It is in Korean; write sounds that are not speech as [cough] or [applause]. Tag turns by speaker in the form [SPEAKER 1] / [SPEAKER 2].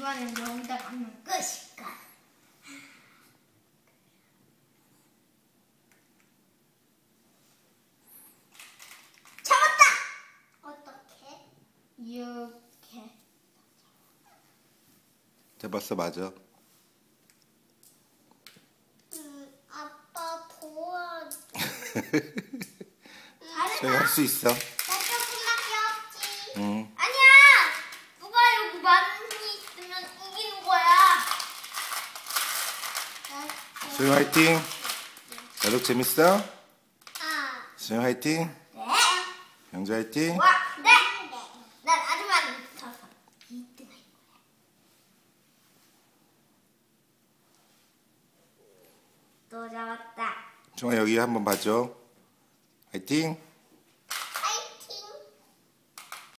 [SPEAKER 1] 이번엔 여기다 가면 끝일까? 잡았다! 어떻게? 이렇게.
[SPEAKER 2] 잡았어 맞아.
[SPEAKER 1] 음, 아빠 도와줘. [laughs]
[SPEAKER 2] 수영이 할수 있어.
[SPEAKER 1] 나 조금만 귀엽지.
[SPEAKER 2] 응.
[SPEAKER 1] 아니야! 누가 여기 많이 있으면 이기는 거야.
[SPEAKER 2] 수영 화이팅. 나도 재밌어?
[SPEAKER 1] 아,
[SPEAKER 2] 수영 화이팅.
[SPEAKER 1] 네.
[SPEAKER 2] 영주 화이팅.
[SPEAKER 1] 와, 네. 난 많이 붙어서 2등 할 거야. 또 잡았다.
[SPEAKER 2] 종아 여기 한번 봐줘. 화이팅.